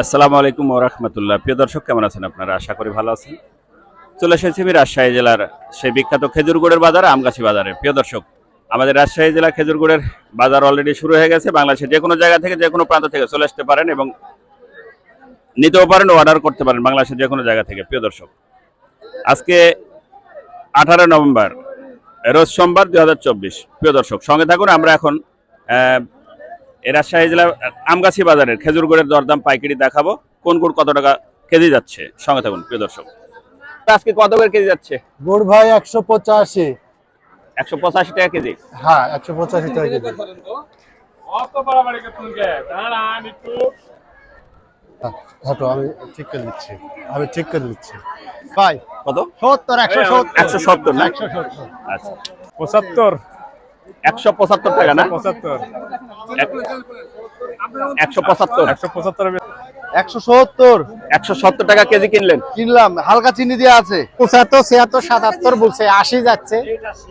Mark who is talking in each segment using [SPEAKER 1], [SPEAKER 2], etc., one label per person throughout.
[SPEAKER 1] আসসালামু আলাইকুম ওরহমতুল্লাহ প্রিয় দর্শক, কেমন আছেন আপনারা? আশা করি ভালো আছেন। চলে এসেছি আমি রাজশাহী জেলার সেই বিখ্যাত খেজুর গুড়ের বাজার, আমগাছি বাজারে। প্রিয় দর্শক, আমাদের রাজশাহী জেলা খেজুর গুড়ের বাজার অলরেডি শুরু হয়ে গেছে। বাংলাদেশের যে কোনো জায়গা থেকে যে কোনো প্রান্ত থেকে চলে আসতে পারেন এবং নিতেও পারেন অর্ডার করতে পারেন বাংলাদেশের যে কোনো জায়গা থেকে প্রিয় দর্শক। আজকে আঠারো নভেম্বর রোজ সোমবার দুই হাজার চব্বিশ। প্রিয় দর্শক সঙ্গে থাকুন আমরা এখন রাজশাহী জেলার আমগাছি বাজারের খেজুর গুড়ের দরদাম পাইকারি দেখাবো কোন গুড় কত টাকা কেজি যাচ্ছে। সঙ্গে থাকুন প্রিয় দর্শক। আজকে কত করে কেজি যাচ্ছে?
[SPEAKER 2] গুড় ভাই একশো পঁচাশি।
[SPEAKER 1] একশো পঁচাশি টাকা কেজি।
[SPEAKER 2] হ্যাঁ একশো পঁচাশি টাকা কেজি। হ্যাঁ, হাঁটো আমি ঠিক করে দিচ্ছি। আমি ঠিক করে দিচ্ছি। ভাই
[SPEAKER 1] কত?
[SPEAKER 2] সত্তর একশো সত্তর।
[SPEAKER 1] একশো সত্তর না?
[SPEAKER 2] একশো সত্তর।
[SPEAKER 1] আচ্ছা।
[SPEAKER 3] পঁচাত্তর।
[SPEAKER 1] একশো পঁচাত্তর টাকা না?
[SPEAKER 3] পঁচাত্তর।
[SPEAKER 1] এক- একশো পঁচাত্তর।
[SPEAKER 3] একশো পঁচাত্তর
[SPEAKER 2] একশো সত্তর।
[SPEAKER 1] একশো সত্তর টাকা কেজি কিনলেন?
[SPEAKER 2] কিনলাম। হালকা চিনি দিয়ে আছে।
[SPEAKER 4] পঁচাত্তর ছিয়াত্তর সাতাত্তর বলছে আশি যাচ্ছে।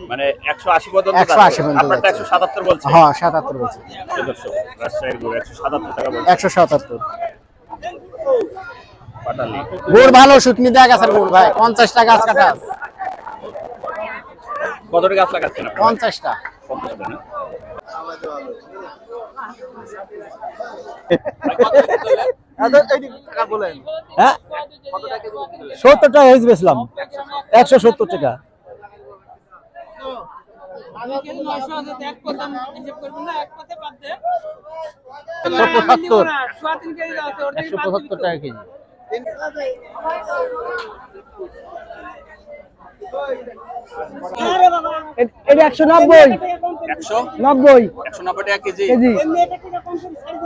[SPEAKER 1] মানে একশো আশি পর্যন্ত
[SPEAKER 4] 180 পর্যন্ত
[SPEAKER 1] আপনারটা একশো সাতাত্তর বলছে।
[SPEAKER 4] হ্যাঁ সাতাত্তর বলছে।
[SPEAKER 1] দর্শক রাজশাহীর গুড় একশো সাতাত্তর টাকা বলছে।
[SPEAKER 4] একশো সাতাত্তর। গুড় ভালো শুকনি দেয়া গেছে গুড় ভাই। পঞ্চাশটা গাছ কাটা আছে।
[SPEAKER 1] কত টাকা গাছ লাগাচ্ছেন
[SPEAKER 4] পঞ্চাশটা? হ্যাঁ? সত্তর টাকা বেচলাম। একশো সত্তর টাকা। একশো পঁচাত্তর। একশো টাকা কেজি এটা একশো নব্বই।
[SPEAKER 1] একশো?
[SPEAKER 4] নব্বই।
[SPEAKER 1] একশো নব্বই টাকা কেজি।
[SPEAKER 4] কেজি।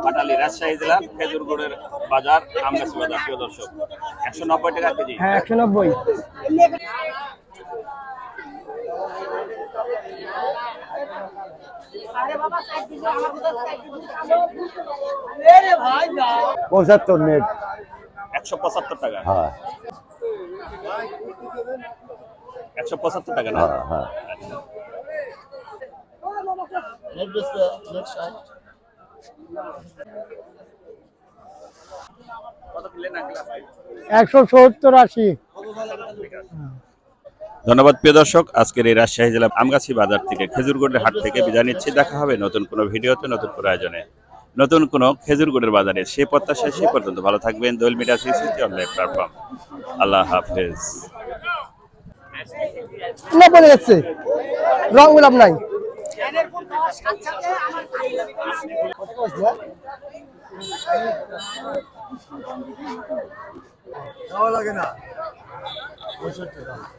[SPEAKER 1] পাটালি রাজশাহী জেলা খেজুর গুড়ের বাজার আমগাছি বাজার প্রিয় দর্শক। একশো নব্বই টাকা কেজি।
[SPEAKER 4] হ্যাঁ একশো নব্বই।
[SPEAKER 2] পঁচাত্তর নেট
[SPEAKER 1] একশো পঁচাত্তর টাকা?
[SPEAKER 2] হ্যাঁ।
[SPEAKER 1] একশো পঁচাত্তর টাকা না?
[SPEAKER 2] হ্যাঁ
[SPEAKER 1] আঙ্কেল
[SPEAKER 4] একশো সত্তর আশি।
[SPEAKER 1] ধন্যবাদ প্রিয় দর্শক। আজকের এই রাজশাহী জেলা আমগাছি বাজার থেকে খেজুরগুড়ের হাট থেকে বিদায় নিচ্ছি। দেখা হবে নতুন কোনো ভিডিওতে নতুন কোনো আয়োজনে। নতুন কোনো খেজুরগুড়ের বাজারে সে প্রত্যাশা সে পর্যন্ত ভালো থাকবেন। দোল মিডিয়া সিসিটি অনলাইন প্ল্যাটফর্ম। আল্লাহ হাফেজ।
[SPEAKER 4] না বলে যাচ্ছে রং গোলাপ নাই।
[SPEAKER 2] লাগে না। 보실 때가